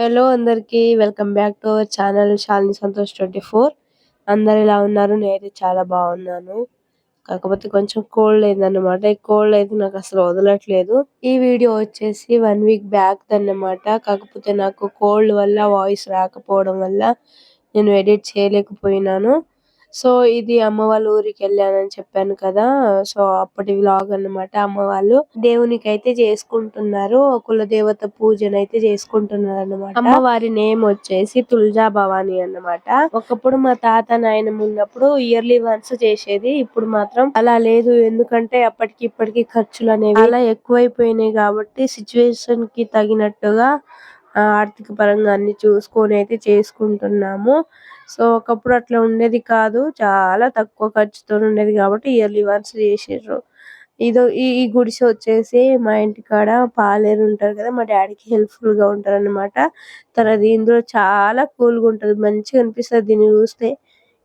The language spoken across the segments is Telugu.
హలో అందరికి welcome back to our channel Shalini Santosh twenty four అందరు ఇలా ఉన్నారు? నేనైతే చాలా బాగున్నాను. కాకపోతే కొంచెం కోల్డ్ అయిందన్నమాట. ఈ కోల్డ్ అయితే నాకు అసలు వదలట్లేదు. ఈ వీడియో వచ్చేసి వన్ వీక్ బ్యాక్ అన్నమాట. కాకపోతే నాకు కోల్డ్ వల్ల వాయిస్ రాకపోవడం వల్ల నేను ఎడిట్ చేయలేకపోయినాను. సో ఇది అమ్మ వాళ్ళ ఊరికి వెళ్ళానని చెప్పాను కదా. సో అప్పటి వ్లాగ్ అన్నమాట అమ్మ వాళ్ళు. దేవునికి అయితే చేసుకుంటున్నారు. కుల దేవత పూజను అయితే చేసుకుంటున్నారు అన్నమాట అమ్మవారి నేమ్ వచ్చేసి తుల్జా భవాని అన్నమాట. ఒకప్పుడు మా తాత నాయనమ్మ ఉన్నప్పుడు ఇయర్లీ వన్స్ చేసేది. ఇప్పుడు మాత్రం అలా లేదు. ఎందుకంటే అప్పటికి ఇప్పటికి ఖర్చులు అనేవి చాలా ఎక్కువైపోయినాయి కాబట్టి సిచ్యువేషన్కి తగినట్టుగా ఆర్థిక పరంగా అన్ని చూసుకొని అయితే చేసుకుంటున్నాము. సో ఒకప్పుడు అట్లా ఉండేది కాదు. చాలా తక్కువ ఖర్చుతో ఉండేది కాబట్టి ఇయర్లీ వన్స్ చేసిర్రు. ఇదో ఈ ఈ గుడిసె వచ్చేసి మా ఇంటి కాడ పాలేరు ఉంటారు కదా మా డాడీకి హెల్ప్ఫుల్గా ఉంటారు అనమాట తర్వాత ఇందులో చాలా కూల్గా ఉంటది మంచిగా అనిపిస్తుంది దీన్ని చూస్తే.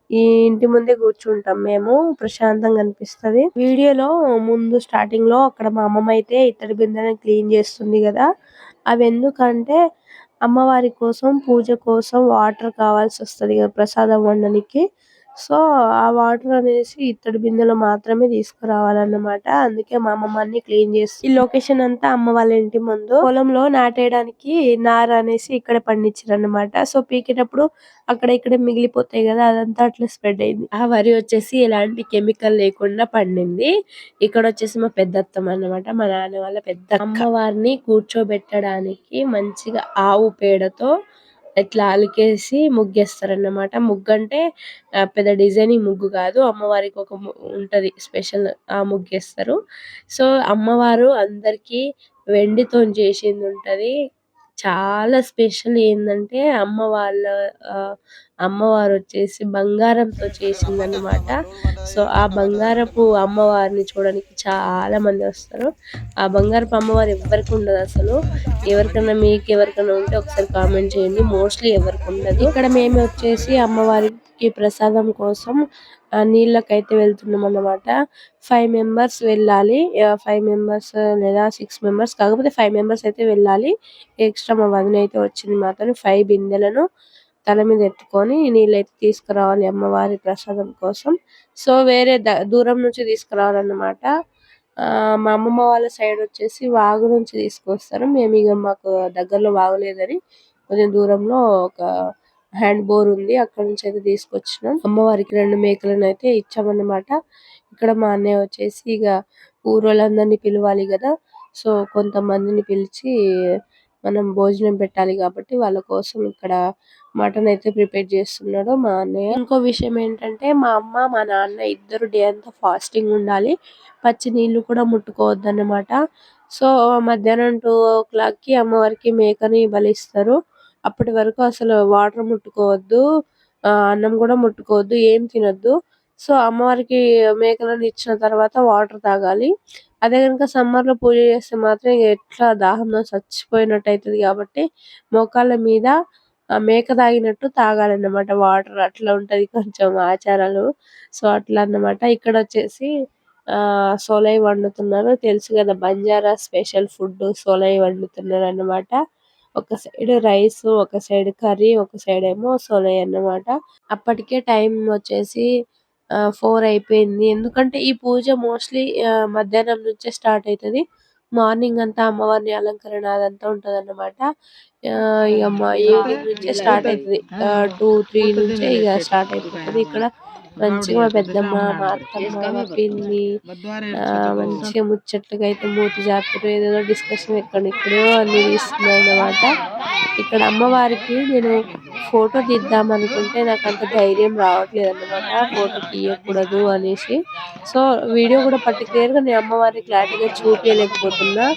ఈ ఇంటి ముందే కూర్చుంటాం మేము ప్రశాంతంగా అనిపిస్తది. వీడియోలో ముందు స్టార్టింగ్లో అక్కడ మా అమ్మమ్మ అయితే ఇత్తడి బిందెలను క్లీన్ చేస్తుంది కదా. అవి ఎందుకంటే అమ్మవారి కోసం పూజ కోసం వాటర్ కావాల్సి వస్తది కదా ప్రసాదం వండనీకి. సో ఆ వాటర్ అనేసి ఇత్తడి బిందెలో మాత్రమే తీసుకురావాలన్నమాట. అందుకే మా అమ్మమ్మ అన్ని క్లీన్ చేసి ఈ లొకేషన్ అంతా అమ్మ వాళ్ళ ఇంటి ముందు పొలంలో నాటేయడానికి నార అనేసి ఇక్కడ పండించారు అన్నమాట సో పీకేటప్పుడు అక్కడ ఇక్కడ మిగిలిపోతాయి కదా అదంతా అట్లా స్ప్రెడ్ అయింది. ఆ వరి వచ్చేసి ఎలాంటి కెమికల్ లేకుండా పండింది. ఇక్కడ వచ్చేసి మా పెద్దత్తం అన్నమాట. మా నాన్న వాళ్ళ పెద్ద అమ్మవారిని కూర్చోబెట్టడానికి మంచిగా ఆవు పేడతో ఇట్లా అలికేసి ముగ్గేస్తారు అన్నమాట ముగ్గు అంటే పెద్ద డిజైనింగ్ ముగ్గు కాదు. అమ్మవారికి ఒక ఉంటుంది స్పెషల్ ఆ ముగ్గేస్తారు. సో అమ్మవారు అందరికీ వెండితోని చేసింది ఉంటుంది. చాలా స్పెషల్ ఏంటంటే అమ్మ వాళ్ళ అమ్మవారు వచ్చేసి బంగారంతో చేసింది అన్నమాట సో ఆ బంగారపు అమ్మవారిని చూడడానికి చాలా మంది వస్తారు. ఆ బంగారపు అమ్మవారు ఎవరికి ఉండదు అసలు. ఎవరికైనా మీకు ఎవరికైనా ఉంటే ఒకసారి కామెంట్ చేయండి. మోస్ట్లీ ఎవరికి ఉండదు. ఇక్కడ మేము వచ్చేసి అమ్మవారికి ప్రసాదం కోసం ఆ నీళ్ళకైతే వెళ్తున్నాం అన్నమాట ఫైవ్ మెంబర్స్ వెళ్ళాలి. ఫైవ్ మెంబర్స్ లేదా సిక్స్ మెంబర్స్ కాకపోతే ఫైవ్ మెంబర్స్ అయితే వెళ్ళాలి. ఎక్స్ట్రా మా వదిన అయితే వచ్చింది మాత్రం ఫైవ్ బిందెలను. తల మీద ఎత్తుకొని నీళ్ళైతే తీసుకురావాలి అమ్మవారి ప్రసాదం కోసం. సో వేరే దూరం నుంచి తీసుకురావాలన్నమాట. మా అమ్మమ్మ వాళ్ళ సైడ్ వచ్చేసి వాగు నుంచి తీసుకొస్తారు. మేము ఇక మాకు దగ్గరలో వాగు లేదని కొంచెం దూరంలో ఒక హ్యాండ్ బోర్ ఉంది. అక్కడ నుంచి అయితే తీసుకొచ్చినాం. అమ్మవారికి రెండు మేకలను అయితే ఇచ్చామన్నమాట. ఇక్కడ మా అన్నయ్య వచ్చేసి ఇక ఊరోళ్ళందరినీ పిలవాలి కదా. సో కొంతమందిని పిలిచి మనం భోజనం పెట్టాలి కాబట్టి వాళ్ళ కోసం ఇక్కడ మటన్ అయితే ప్రిపేర్ చేస్తున్నాడు మా అన్నయ్య. ఇంకో విషయం ఏంటంటే మా అమ్మ మా నాన్న ఇద్దరు డే అంతా ఫాస్టింగ్ ఉండాలి. పచ్చి నీళ్ళు కూడా ముట్టుకోవద్దు అన్నమాట సో మధ్యాహ్నం టూ ఓ క్లాక్కి అమ్మవారికి మేకని బలిస్తారు. అప్పటి వరకు అసలు వాటర్ ముట్టుకోవద్దు అన్నం కూడా ముట్టుకోవద్దు ఏం తినొద్దు. సో అమ్మవారికి మేకలను ఇచ్చిన తర్వాత వాటర్ తాగాలి. అదే కనుక సమ్మర్లో పూజ చేస్తే మాత్రం ఎట్లా దాహంలో చచ్చిపోయినట్టు అవుతుంది కాబట్టి మోకాళ్ళ మీద మేక తాగినట్టు తాగాలన్నమాట. వాటర్ అట్లా ఉంటది కొంచెం ఆచారాలు. సో అట్లా అన్నమాట ఇక్కడ వచ్చేసి ఆ సోలై వండుతున్నారు. తెలుసు కదా బంజారా స్పెషల్ ఫుడ్ సోలై వండుతున్నారు అన్నమాట ఒక సైడ్ రైస్ ఒక సైడ్ కర్రీ ఒక సైడ్ ఏమో సోలై అన్నమాట. అప్పటికే టైం వచ్చేసి ఫోర్ అయిపోయింది. ఎందుకంటే ఈ పూజ మోస్ట్లీ మధ్యాహ్నం నుంచే స్టార్ట్ అవుతది మార్నింగ్ అంతా అమ్మవారిని అలంకరణ అదంతా ఉంటది అన్నమాట ఆ ఇక ఈవినింగ్ నుంచే స్టార్ట్ అవుతది టూ త్రీ నుంచే ఇక స్టార్ట్ అయిపోతది. ఇక్కడ మంచిగా మా పెద్దమ్మ మా అత్తమ్మ మా పిన్ని మంచిగా ముచ్చట్లుగా అయితే మూతి జారుతారు ఏదేదో డిస్కషన్ ఎక్కడెక్కడో అన్ని తీస్తున్నారు అన్నమాట. ఇక్కడ అమ్మవారికి నేను ఫోటో తీద్దాం అనుకుంటే నాకు అంత ధైర్యం రావట్లేదు అన్నమాట. ఫోటో తీయకూడదు అనేసి. సో వీడియో కూడా పర్టికులర్గా నేను అమ్మవారిని క్లారిటీగా చూపించలేకపోతున్నా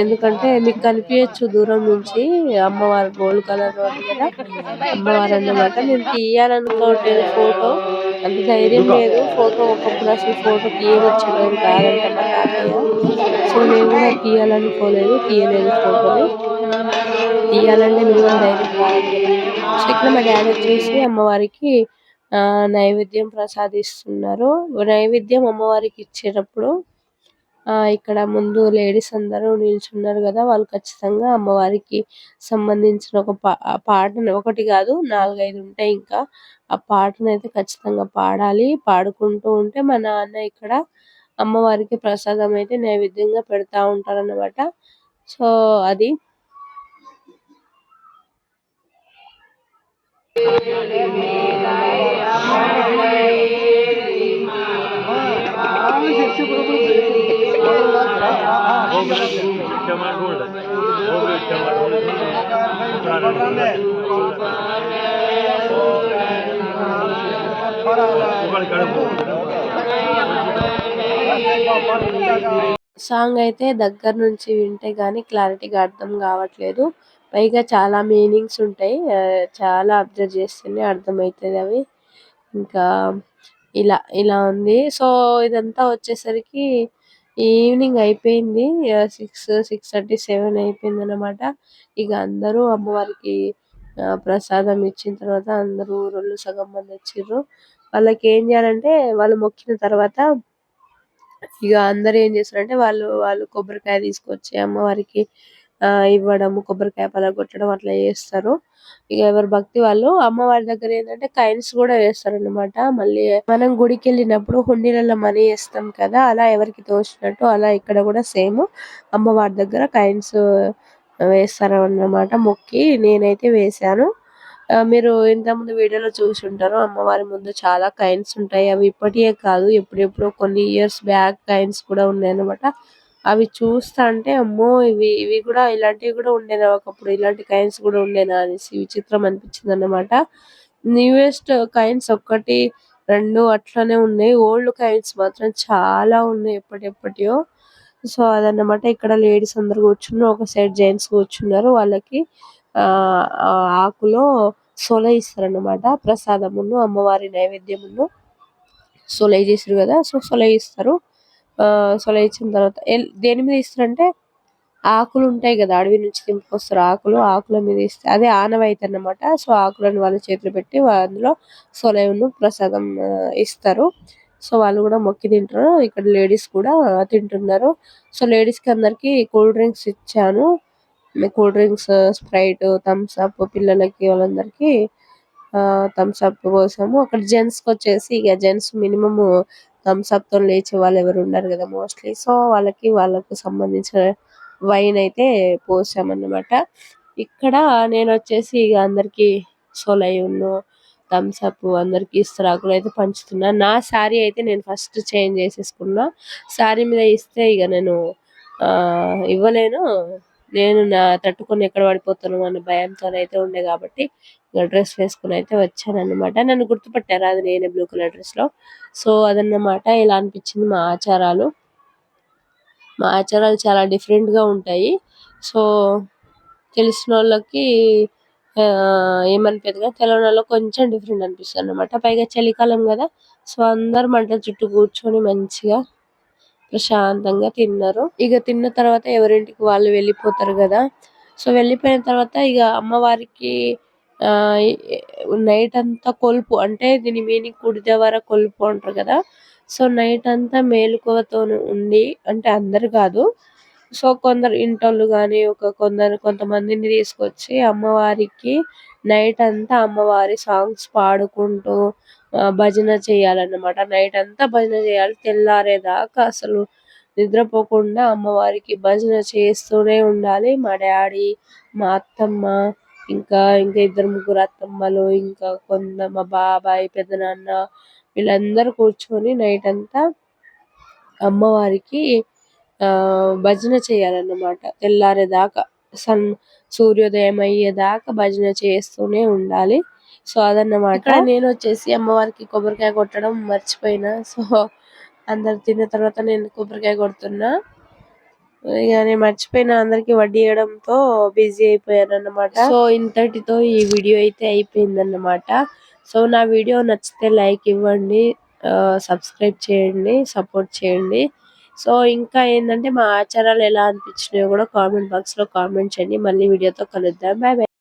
ఎందుకంటే మీకు కనిపించచ్చు దూరం నుంచి అమ్మవారు గోల్డ్ కలర్ కదా. అమ్మవారు అన్నమాట. నేను తీయాలనుకోవట్లేదు ఫోటో అంత ధైర్యం లేదు. ఫోటో ఒకప్పుడు అసలు ఫోటో తీయవచ్చేవారు కాదంట మా తాతయ్య. సో నేను కూడా తీయాలనుకోలేదు తీయలేదు ఫోటోని. తీయాలంటే మినిమం ధైర్యం కావాలి. సో ఇక్కడ మా డాడీ వచ్చేసి అమ్మవారికి ఆ నైవేద్యం ప్రసాదిస్తున్నారు. నైవేద్యం అమ్మవారికి ఇచ్చేటప్పుడు ఆ ఇక్కడ ముందు లేడీస్ అందరూ నిల్చున్నారు కదా వాళ్ళు ఖచ్చితంగా అమ్మవారికి సంబంధించిన ఒక పా పాటను ఒకటి కాదు నాలుగైదు ఉంటాయి ఇంకా ఆ పాటను అయితే ఖచ్చితంగా పాడాలి పాడుకుంటూ ఉంటే మా నాన్న ఇక్కడ అమ్మవారికి ప్రసాదం అయితే నైవేద్యంగా పెడతా ఉంటారన్నమాట సో అది సాంగ్ అయితే దగ్గర నుంచి వింటే గానీ క్లారిటీగా అర్థం కావట్లేదు. పైగా చాలా మీనింగ్స్ ఉంటాయి. చాలా అబ్జర్వ్ చేస్తేనే అర్థమవుతుంది అవి. ఇంకా ఇలా ఇలా ఉంది. సో ఇదంతా వచ్చేసరికి ఈవినింగ్ అయిపోయింది. సిక్స్ సిక్స్ థర్టీ సెవెన్ అయిపోయింది అన్నమాట ఇక అందరూ అమ్మవారికి ప్రసాదం ఇచ్చిన తర్వాత అందరూ ఊరోళ్ళు సగం మంది వచ్చిర్రు. వాళ్ళకి ఏం చేయాలంటే వాళ్ళు మొక్కిన తర్వాత ఇక అందరూ ఏం చేస్తారంటే వాళ్ళు వాళ్ళు కొబ్బరికాయ తీసుకొచ్చి అమ్మవారికి ఆ ఇవ్వడం కొబ్బరికాయ పగలగొట్టడం అట్లా చేస్తారు. ఇక ఎవరి భక్తి వాళ్ళు అమ్మవారి దగ్గర ఏంటంటే కాయిన్స్ కూడా వేస్తారు అన్నమాట మళ్ళీ మనం గుడికి వెళ్ళినప్పుడు హుండీలలో మనీ వేస్తాం కదా అలా ఎవరికి తోచినట్టు అలా ఇక్కడ కూడా సేమ్ అమ్మవారి దగ్గర కాయిన్స్ వేస్తారు అన్నమాట మొక్కి నేనైతే వేశాను. మీరు ఇంతకుముందు ముందు వీడియోలో చూసి ఉంటారు అమ్మవారి ముందు చాలా కాయిన్స్ ఉంటాయి. అవి ఇప్పటికే కాదు ఎప్పుడెప్పుడో కొన్ని ఇయర్స్ బ్యాక్ కాయిన్స్ కూడా ఉన్నాయి అన్నమాట అవి చూస్తా అంటే అమ్మో! ఇవి ఇవి కూడా ఇలాంటివి కూడా ఉండేనా ఒకప్పుడు? ఇలాంటి కాయిన్స్ కూడా ఉండేనా? అనేసి విచిత్రం అనిపించింది అన్నమాట న్యూయెస్ట్ కాయిన్స్ ఒక్కటి రెండు అట్లానే ఉన్నాయి. ఓల్డ్ కాయిన్స్ మాత్రం చాలా ఉన్నాయి ఎప్పటి సో అదన్నమాట. ఇక్కడ లేడీస్ అందరు కూర్చున్నారు. ఒక సైడ్ జెంట్స్ కూర్చున్నారు. వాళ్ళకి ఆ ఆకులో సొల ఇస్తారన్నమాట. ప్రసాదమును అమ్మవారి నైవేద్యమును సొలై చేసారు కదా? సో సొలై ఇస్తారు. ఆ సొలై ఇచ్చిన తర్వాత దేని మీద ఇస్తారంటే ఆకులు ఉంటాయి కదా అడవి నుంచి తెంపుకొస్తారు ఆకులు ఆకుల మీద ఇస్తే అదే ఆనవాయితీ అన్నమాట. సో ఆకులను వాళ్ళ చేతిలో పెట్టి అందులో సొలైను ప్రసాదం ఇస్తారు. సో వాళ్ళు కూడా మొక్కి తింటారు. ఇక్కడ లేడీస్ కూడా తింటున్నారు. సో లేడీస్కి అందరికి కూల్ డ్రింక్స్ ఇచ్చాను. Cool drinks Sprite Thums Up పిల్లలకి వాళ్ళందరికీ థమ్స్ అప్ పోసాము అక్కడ జెంట్స్కి వచ్చేసి ఇక జెంట్స్ మినిమమ్ థమ్స్ అప్తో లేచే వాళ్ళు ఎవరు ఉండరు కదా మోస్ట్లీ. సో వాళ్ళకి వాళ్ళకు సంబంధించిన వైన్ అయితే పోసామన్నమాట. ఇక్కడ నేను వచ్చేసి ఇక అందరికి సోలయును థమ్స్ అప్ అందరికి ఇస్తరాకులు అయితే పంచుతున్నా. నా శారీ అయితే నేను ఫస్ట్ చేంజ్ చేసేసుకున్నా. శారీ మీద ఇస్తే ఇక నేను ఇవ్వలేను. నేను నా తట్టుకొని ఎక్కడ పడిపోతాను అన్న భయంతో అయితే ఉండే కాబట్టి డ్రెస్ వేసుకుని అయితే వచ్చాను అనమాట నన్ను గుర్తుపట్టారు అది నేనే బ్లూ కలర్ డ్రెస్లో. సో అదన్నమాట ఇలా అనిపించింది మా ఆచారాలు. మా ఆచారాలు చాలా డిఫరెంట్గా ఉంటాయి. సో తెలిసిన వాళ్ళకి ఏమనిపించదు కానీ తెలియని కొంచెం డిఫరెంట్ అనిపిస్తుంది అనమాట పైగా చలికాలం కదా సో అందరు మంట చుట్టూ కూర్చొని మంచిగా ప్రశాంతంగా తిన్నారు. ఇక తిన్న తర్వాత ఎవరింటికి వాళ్ళు వెళ్ళిపోతారు కదా. సో వెళ్ళిపోయిన తర్వాత ఇక అమ్మవారికి నైట్ అంతా కొలుపు అంటే దీని మీనింగ్ కుడిదేవర కొలుపు అంటారు కదా. సో నైట్ అంతా మేలుకువతో ఉండి అంటే అందరు కాదు. సో కొందరు ఇంటోళ్ళు కానీ ఒక కొందరు కొంతమందిని తీసుకొచ్చి అమ్మవారికి నైట్ అంతా అమ్మవారి సాంగ్స్ పాడుకుంటూ భజన చేయాలన్నమాట. నైట్ అంతా భజన చేయాలి. తెల్లారేదాకా అసలు నిద్రపోకుండా అమ్మవారికి భజన చేస్తూనే ఉండాలి. మా డాడీ మా అత్తమ్మ ఇంకా ఇంకా ఇద్దరు ముగ్గురు అత్తమ్మలు ఇంకా కొంత మా బాబాయ్ పెదనాన్న వీళ్ళందరూ కూర్చొని నైట్ అంతా అమ్మవారికి భజన చేయాలన్నమాట. తెల్లారేదాకా సన్ సూర్యోదయం అయ్యేదాకా భజన చేస్తూనే ఉండాలి. సో అదన్నమాట. నేను వచ్చేసి అమ్మవారికి కొబ్బరికాయ కొట్టడం మర్చిపోయినా. సో అందరు తిన్న తర్వాత నేను కొబ్బరికాయ కొడుతున్నా. ఇక నేను మర్చిపోయిన అందరికి వడ్డీ ఇవ్వడంతో బిజీ అయిపోయాను అన్నమాట సో ఇంతటితో ఈ వీడియో అయితే అయిపోయింది అన్నమాట సో నా వీడియో నచ్చితే లైక్ ఇవ్వండి సబ్స్క్రైబ్ చేయండి సపోర్ట్ చేయండి. సో ఇంకా ఏంటంటే మా ఆచారాలు ఎలా అనిపించినాయో కూడా కామెంట్ బాక్స్లో కామెంట్ చేయండి. మళ్ళీ వీడియోతో కలుద్దాం. Bye bye.